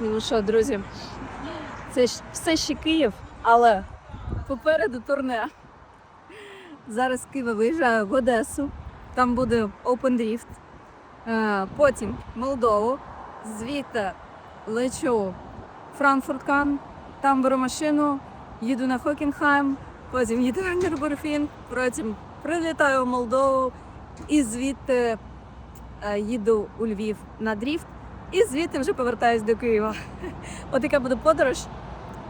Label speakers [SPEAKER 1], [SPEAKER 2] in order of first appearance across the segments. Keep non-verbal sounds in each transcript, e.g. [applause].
[SPEAKER 1] Ну що, друзі, це все ще Київ, але попереду турне. Зараз з Києва виїжджаю в Одесу, там буде Open Drift. Е, Потім Молдову, звідти лечу в Франкфурт Кан, там беру машину, їду на Хокенхайм, потім їду на Нюрбурфін, потім прилітаю в Молдову і звідти е, їду у Львів на дріфт. І звідти вже повертаюсь до Києва. От яка буде подорож.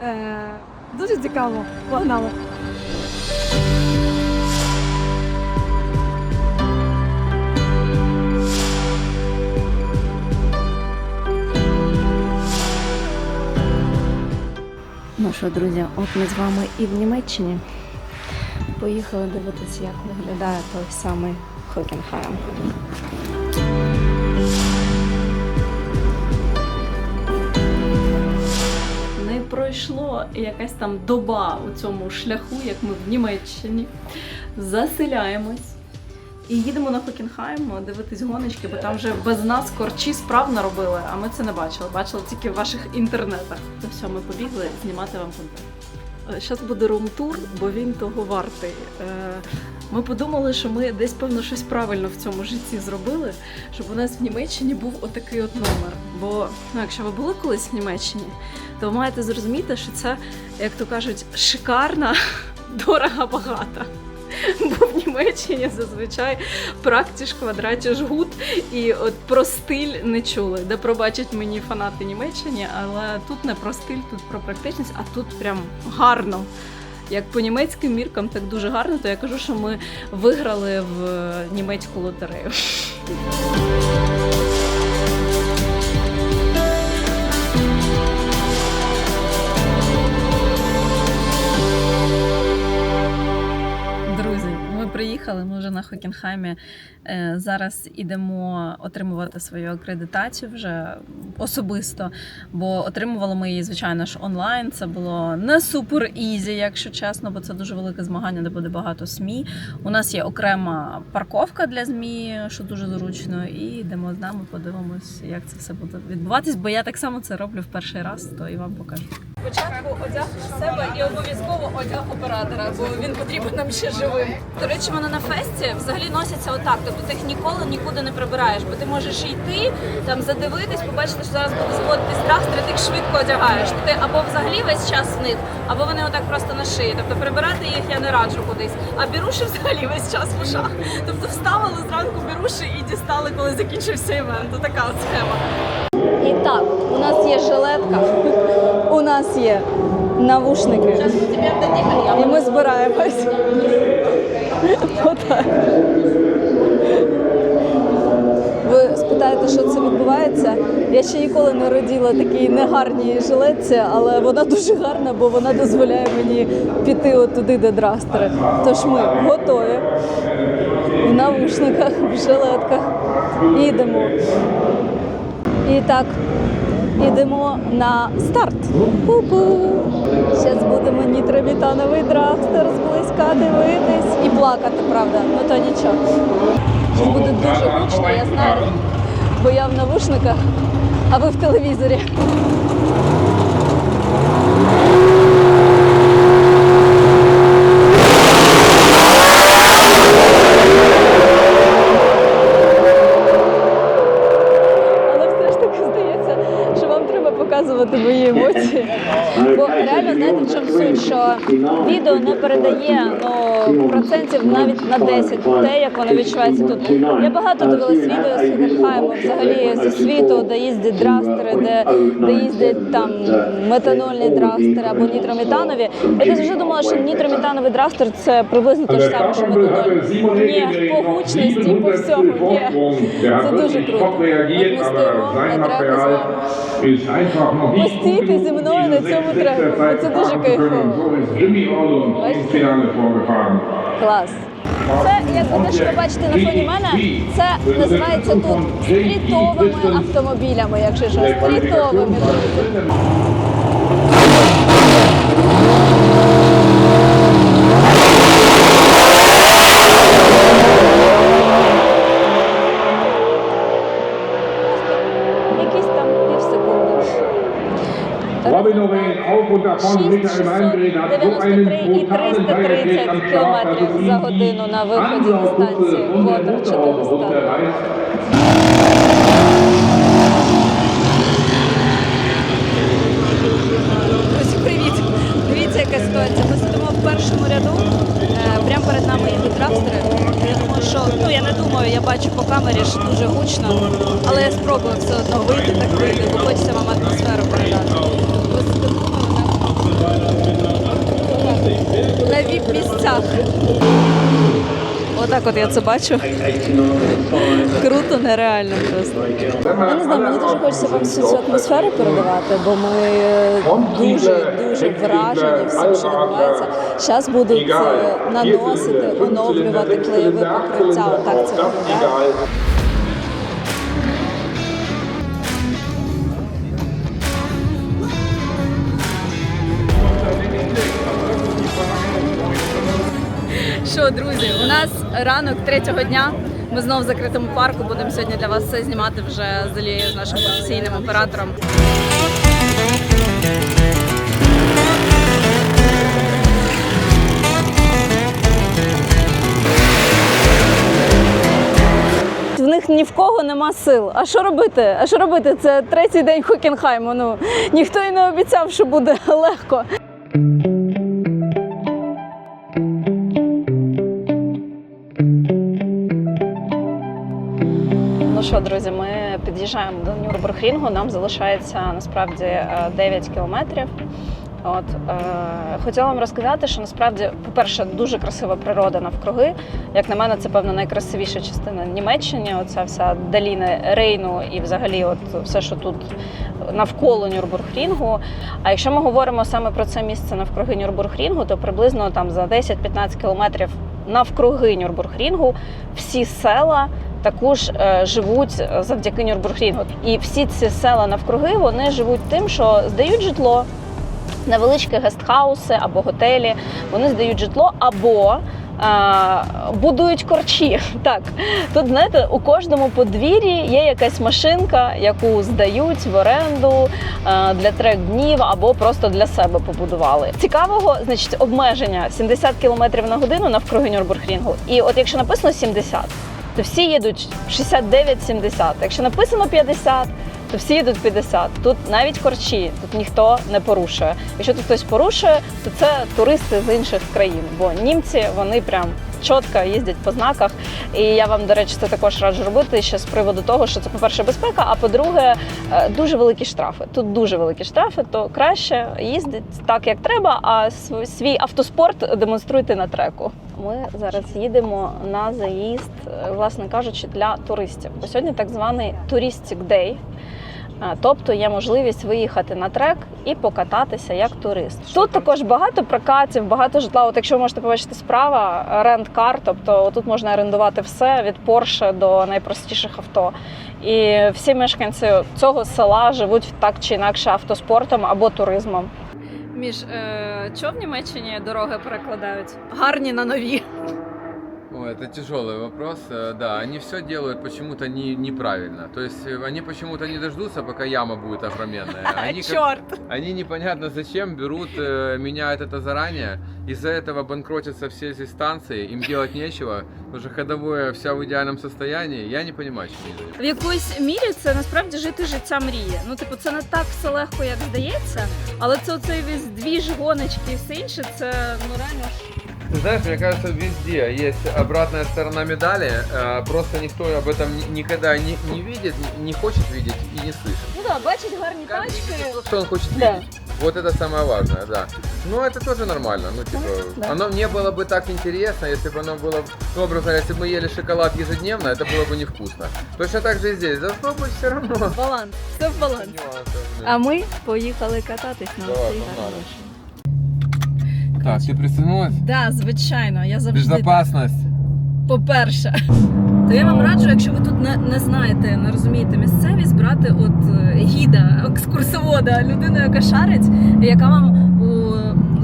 [SPEAKER 1] Е, дуже цікаво. Погнали. Ну що, друзі, от ми з вами і в Німеччині. Поїхали дивитися, як виглядає той самий Хокенхайм. Пройшло якась там доба у цьому шляху, як ми в Німеччині. Заселяємось. І їдемо на Хокенхайм дивитись гоночки, бо там вже без нас корчі справно робили, а ми це не бачили. Бачили тільки в ваших інтернетах. То все, ми побігли знімати вам контент. Зараз буде рум-тур, бо він того вартий. Е, Ми подумали, що ми десь певно щось правильно в цьому житті зробили, щоб у нас в Німеччині був отакий от номер. Бо ну, якщо ви були колись в Німеччині, то маєте зрозуміти, що це, як то кажуть, шикарна, [laughs] дорога багата. Бо в Німеччині зазвичай практиш квадраті жгут, і от про стиль не чули. Де пробачать мені фанати Німеччині, але тут не про стиль, тут про практичність, а тут прям гарно. Як по німецьким міркам, так дуже гарно, то я кажу, що ми виграли в німецьку лотерею. Приїхали. Ми вже на Хокенхаймі. Е, Зараз ідемо отримувати свою акредитацію вже особисто, бо отримували ми її, звичайно ж, онлайн. Це було не супер ізі, якщо чесно, бо це дуже велике змагання, де буде багато СМІ. У нас є окрема парковка для ЗМІ, що дуже зручно, і йдемо з нами, подивимось, як це все буде відбуватись. Бо я так само це роблю в перший раз, то і вам покажу. Спочатку одяг себе і обов'язково одяг оператора, бо він потрібен нам ще живим. До речі, вони на фесті взагалі носяться отак. Тобто ти їх ніколи нікуди не прибираєш, бо ти можеш йти, там задивитись, побачити, що зараз буде зводитись трактор, і ти їх швидко одягаєш. Ти або взагалі весь час в них, або вони отак просто на шиї. Тобто прибирати їх я не раджу кудись. А біруші взагалі весь час в ушах. Тобто вставили зранку біруші і дістали, коли закінчився івент. Така от схема. І так, у нас є жилетка, у нас є навушники. І ми збираємось. Ви спитаєте, що це відбувається? Я ще ніколи не родила такій негарній жилетці, але вона дуже гарна, бо вона дозволяє мені піти от туди, де драстери. Тож ми готові в навушниках, в жилетках. І. І так, ідемо на старт. Пу-пу. Зараз будемо нітромітановий драгстер зблизька дивитись і плакати, правда, ну то нічого. Зараз буде дуже гучно, я знаю, бо я в навушниках, а ви в телевізорі. Але все ж таки здається, що вам треба показувати мої емоції. Бо реально знаєте, в чому суть, що відео не передає ну, процентів навіть на 10 те, як воно відчувається тут. Я багато дивилась відео з Хокенхайму, взагалі зі світу, де їздять драстери, де, де їздять там метанольні драстери або нітрометанові. Я завжди думала, що нітрометановий драстер це приблизно те ж саме, що метаноль. Ні, по гучності, по всьому, ні. Це дуже круто. От ми з вами. Постійте зі мною на цьому треку, це дуже кайфово. Клас. Це що ви бачите на фоні мене, це називається тут стрітовими автомобілями, якщо що, стрітовими.
[SPEAKER 2] 670
[SPEAKER 1] 93 і 330
[SPEAKER 2] км
[SPEAKER 1] за годину на виході з станції Водор
[SPEAKER 2] 402.
[SPEAKER 1] Друзі, привіт! Дивіться, яка ситуація. Ми сидимо в першому ряду. Прямо перед нами їдуть драгстери. Я думаю, що ну я не думаю, я бачу по камері, що дуже гучно, але я спробую все одно вийти, так вийти, бо хочеться вам атмосферу передати. На віп місцях. Отак от я це бачу. Круто, нереально просто. Я не знаю, мені дуже хочеться вам всю цю атмосферу передавати, бо ми дуже дуже вражені всім, що відбувається. Зараз будуть е, наносити, оновлювати клеєве покриття. Отак це виглядає. Друзі, у нас ранок третього дня. Ми знову в закритому парку. Будемо сьогодні для вас все знімати вже з Олією, з нашим професійним оператором. В них ні в кого нема сил. А що робити? А що робити? Це третій день Хокенхайму. Ну ніхто і не обіцяв, що буде [laughs] легко. Що, друзі, ми під'їжджаємо до Нюрбургрінгу. Нам залишається насправді е, 9 кілометрів. От е, хотіла вам розказати, що насправді, по-перше, дуже красива природа навкруги. Як на мене, це певно найкрасивіша частина Німеччини. Оця вся доліна Рейну і взагалі, от все, що тут навколо Нюрбургрінгу. А якщо ми говоримо саме про це місце навкруги Нюрбургрінгу, то приблизно там за 10-15 кілометрів навкруги Нюрбургрінгу всі села також е, живуть завдяки Нюрбургрінгу. І всі ці села навкруги вони живуть тим, що здають житло. Невеличкі гестхауси або готелі, вони здають житло або а, будують корчі. [laughs] Так, тут знаєте, у кожному подвір'ї є якась машинка, яку здають в оренду а, для трек днів або просто для себе побудували. Цікавого, значить, обмеження 70 км на годину навкруги Нюрбургрінгу. І от якщо написано 70, то всі їдуть 69-70. Якщо написано 50, то всі їдуть 50. Тут навіть корчі, тут ніхто не порушує. Якщо тут хтось порушує, то це туристи з інших країн, бо німці вони прям чітко їздять по знаках. І я вам, до речі, це також раджу робити ще з приводу того, що це, по-перше, безпека, а по-друге, е, дуже великі штрафи. Тут дуже великі штрафи, то краще їздить так, як треба, а св- свій автоспорт демонструйте на треку. Ми зараз їдемо на заїзд, е, власне кажучи, для туристів. Бо сьогодні так званий Touristic Day. Тобто є можливість виїхати на трек і покататися як турист. Тут також багато прокатів, багато житла. От якщо ви можете побачити справа, рент-кар, тобто тут можна орендувати все від Porsche до найпростіших авто. І всі мешканці цього села живуть так чи інакше автоспортом або туризмом. Між е, чого в Німеччині дороги перекладають? Гарні на нові
[SPEAKER 3] Ой, это тяжелый вопрос. Э, Да, они все делают почему-то не, неправильно. То есть э, они почему-то не дождутся, пока яма будет огроменная. [laughs] Они, как-
[SPEAKER 1] Чорт!
[SPEAKER 3] они непонятно зачем берут, э, меняют это заранее. Из-за этого банкротятся все эти станции, им делать нечего. Уже ходовое вся в идеальном состоянии. Я не понимаю, чем они занимаются.
[SPEAKER 1] В якоїсь мірі це насправді жити життя мрії. Ну, типу, це не так все легко, як здається, але це оцей весь двіж, гоночки і все інше, це ну реально ж.
[SPEAKER 3] Ты знаешь, мне кажется, везде есть обратная сторона медали. э, Просто никто об этом ни- никогда не, не видит, не- не хочет видеть и не слышит.
[SPEAKER 1] Ну так, да, бачить гарні
[SPEAKER 3] Каждый
[SPEAKER 1] тачки.
[SPEAKER 3] видит то, что он хочет
[SPEAKER 1] Да.
[SPEAKER 3] видеть. Вот это самое важное, да. Ну, это тоже нормально. Ну, типа,
[SPEAKER 1] да.
[SPEAKER 3] оно не было бы так интересно, если бы оно было, ну, образно, говоря, если бы мы ели шоколад ежедневно, это было бы невкусно. Точно так же и здесь. Должно быть все равно.
[SPEAKER 1] Баланс, все в балансі.
[SPEAKER 3] Нюансов,
[SPEAKER 1] А ми поїхали кататись на
[SPEAKER 3] Давай,
[SPEAKER 1] цій
[SPEAKER 3] погнали.
[SPEAKER 1] гарніші.
[SPEAKER 3] Так, ты пристегнулась?
[SPEAKER 1] Да, звичайно, я завжди.
[SPEAKER 3] Безопасность.
[SPEAKER 1] По-перше, то я вам раджу, якщо ви тут не, не знаєте, не розумієте місцевість, брати от е, гіда, екскурсовода, людину, яка шарить, і яка вам у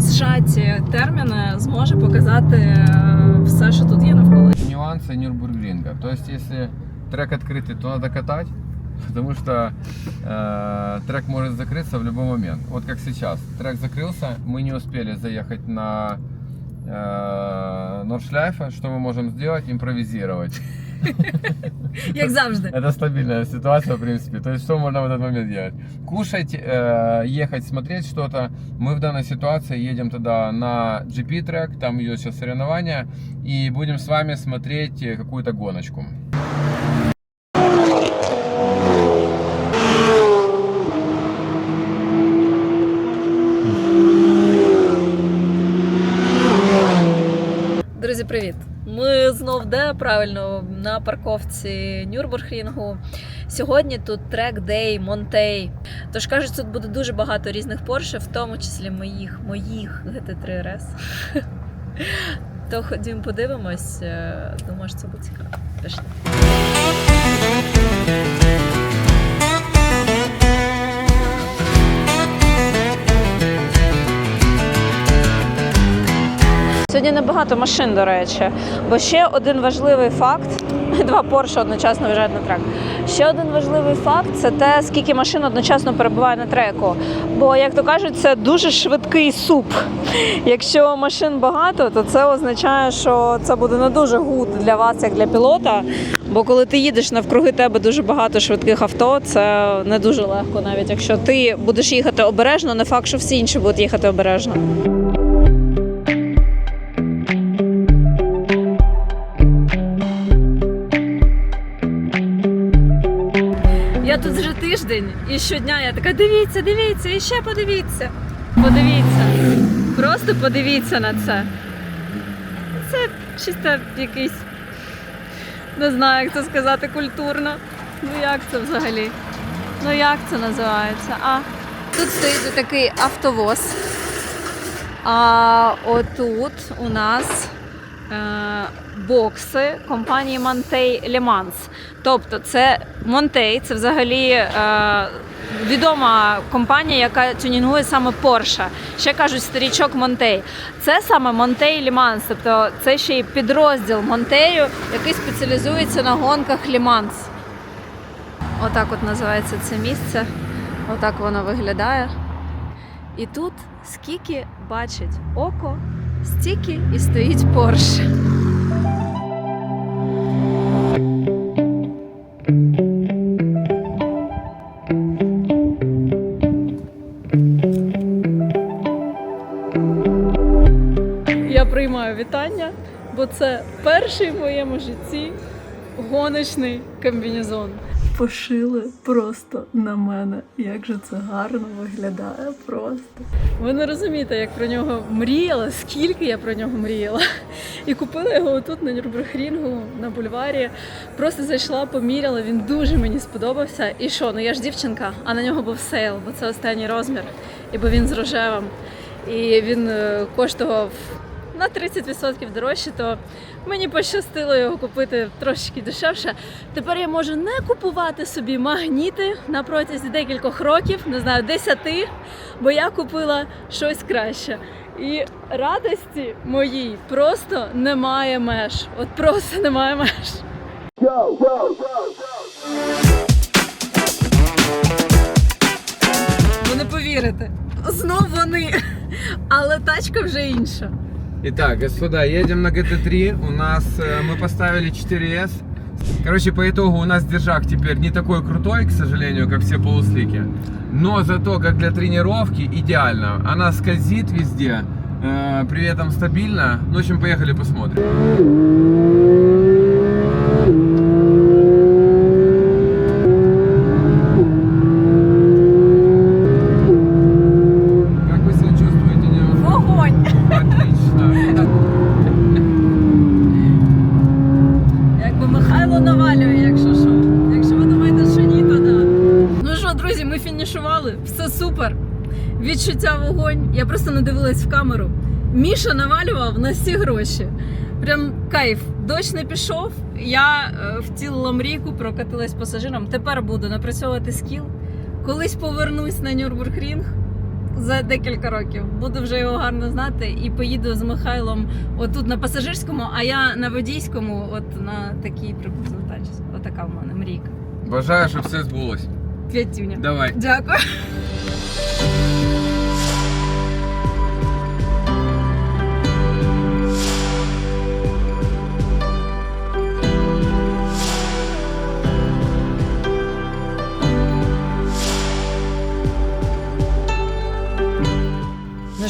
[SPEAKER 1] зжаті терміни зможе показати е, все, що тут є навколо.
[SPEAKER 3] Нюансы Нюрбургринга. То есть, если трек открытый, то надо катать. Потому что э, трек может закрыться в любой момент. Вот как сейчас. Трек закрылся, мы не успели заехать на э, Нордшляйфа. Что мы можем сделать? Импровизировать. [laughs]
[SPEAKER 1] Як завжди.
[SPEAKER 3] Это стабильная ситуация, в принципе. То есть, что можно в этот момент делать? Кушать, э, ехать, смотреть что-то. Мы в данной ситуации едем тогда на GP-трек, там идет сейчас соревнования, и будем с вами смотреть э, какую-то гоночку.
[SPEAKER 1] Де правильно на парковці Нюрбургрінгу. Сьогодні тут трек Дей, Монтей. Тож кажуть, тут буде дуже багато різних Порше, в тому числі моїх, моїх GT3 RS. [laughs] То ходім подивимось. Е, Думаю, що це буде цікаво. Пішли. Сьогодні небагато машин, до речі. Бо ще один важливий факт: [laughs] два Порше одночасно виїжджають на трек. Ще один важливий факт це те, скільки машин одночасно перебуває на треку. Бо, як то кажуть, це дуже швидкий суп. [laughs] Якщо машин багато, то це означає, що це буде не дуже гуд для вас, як для пілота. Бо коли ти їдеш навкруги тебе дуже багато швидких авто, це не дуже легко, навіть якщо ти будеш їхати обережно, не факт, що всі інші будуть їхати обережно. Вже і щодня я така: дивіться, дивіться, і ще подивіться. Подивіться. Просто подивіться на це. Це чисто якийсь. Не знаю, як це сказати культурно. Ну як це взагалі? Ну як це називається? А тут стоїть такий автовоз. А отут у нас е, бокси компанії Монтей Леманс. Тобто, це Монтей, це взагалі е, відома компанія, яка тюнінгує саме Porsche. Ще кажуть старічок Монтей. Це саме Монтей Ліманс, тобто це ще й підрозділ Монтею, який спеціалізується на гонках Ліманс. Отак от називається це місце. Отак воно виглядає. І тут скільки бачить око, стільки і стоїть Порше. Бо це перший в моєму житті гоночний комбінезон. Пошили просто на мене. Як же це гарно виглядає просто. Ви не розумієте, як про нього мріяла, скільки я про нього мріяла. І купила його тут на Нюрбургрінгу, на бульварі. Просто зайшла, поміряла, він дуже мені сподобався. І що, ну я ж дівчинка, а на нього був сейл, бо це останній розмір. І бо він з рожевим. І він е, коштував на 30% дорожче, то мені пощастило його купити трошки дешевше. Тепер я можу не купувати собі магніти на протязі декількох років, не знаю, десяти, бо я купила щось краще. І радості моїй просто немає меж. От просто немає меж. Ви не повірите. Знов вони. Але тачка вже інша.
[SPEAKER 3] Итак, господа, едем на GT3. У нас э, мы поставили 4S. Короче, по итогу у нас держак теперь не такой крутой, к сожалению, как все полуслики. Но зато, как для тренировки, идеально. Она скользит везде, э, при этом стабильно. Ну, в общем, поехали посмотрим.
[SPEAKER 1] Камеру. Міша навалював на всі гроші. Прям кайф. Дощ не пішов. Я е, втілила мрійку, прокатилась пасажиром. Тепер буду напрацьовувати скіл. Колись повернусь на Нюрбургрінг за декілька років. Буду вже його гарно знати і поїду з Михайлом отут на пасажирському, а я на водійському, от на такій приблизно тачці. Отака в мене мрійка.
[SPEAKER 3] Бажаю, щоб все збулось.
[SPEAKER 1] П'ятюня.
[SPEAKER 3] Давай.
[SPEAKER 1] Дякую.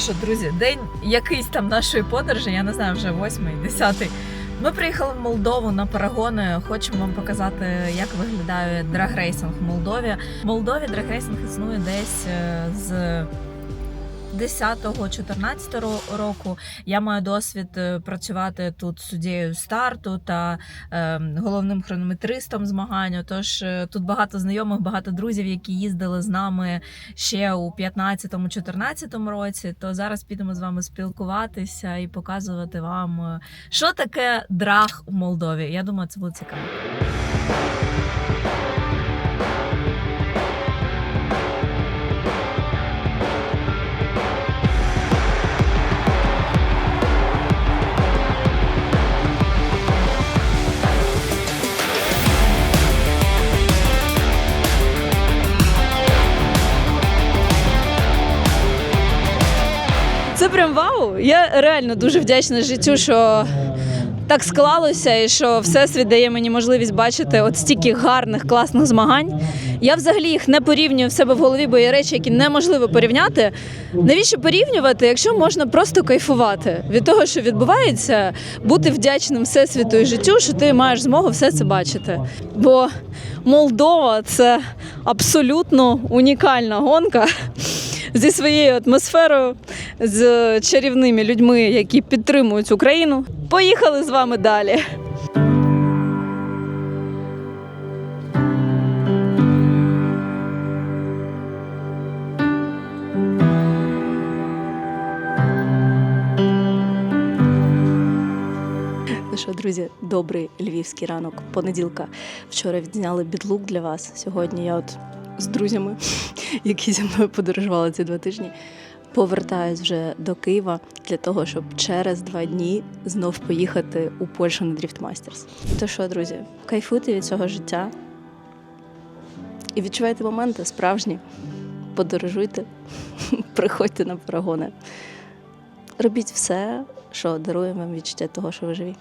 [SPEAKER 1] Що, друзі, день якийсь там нашої подорожі, я не знаю, вже восьмий, десятий. Ми приїхали в Молдову на перегони. Хочемо вам показати, як виглядає драгрейсинг в Молдові. В Молдові драгрейсинг існує десь е, з 10-14 року. Я маю досвід е, працювати тут суддєю старту та е, головним хронометристом змагань. Тож е, тут багато знайомих, багато друзів, які їздили з нами ще у 15-14 році. То зараз підемо з вами спілкуватися і показувати вам, е, що таке драг у Молдові. Я думаю, це буде цікаво. Прям вау. Я реально дуже вдячна життю, що так склалося, і що всесвіт дає мені можливість бачити от стільки гарних, класних змагань. Я взагалі їх не порівнюю в себе в голові, бо є речі, які неможливо порівняти. Навіщо порівнювати, якщо можна просто кайфувати від того, що відбувається, бути вдячним всесвіту і життю, що ти маєш змогу все це бачити. Бо Молдова це абсолютно унікальна гонка зі своєю атмосферою, з чарівними людьми, які підтримують Україну. Поїхали з вами далі. Ну що, друзі, добрий львівський ранок, понеділка. Вчора відзняли бідлук для вас. Сьогодні я от з друзями, [laughs] які зі мною подорожували ці два тижні, повертаюсь вже до Києва для того, щоб через два дні знов поїхати у Польщу на Drift Masters. То що, друзі, кайфуйте від цього життя і відчувайте моменти справжні. Подорожуйте, [laughs] приходьте на перегони. Робіть все, що дарує вам відчуття того, що ви живі.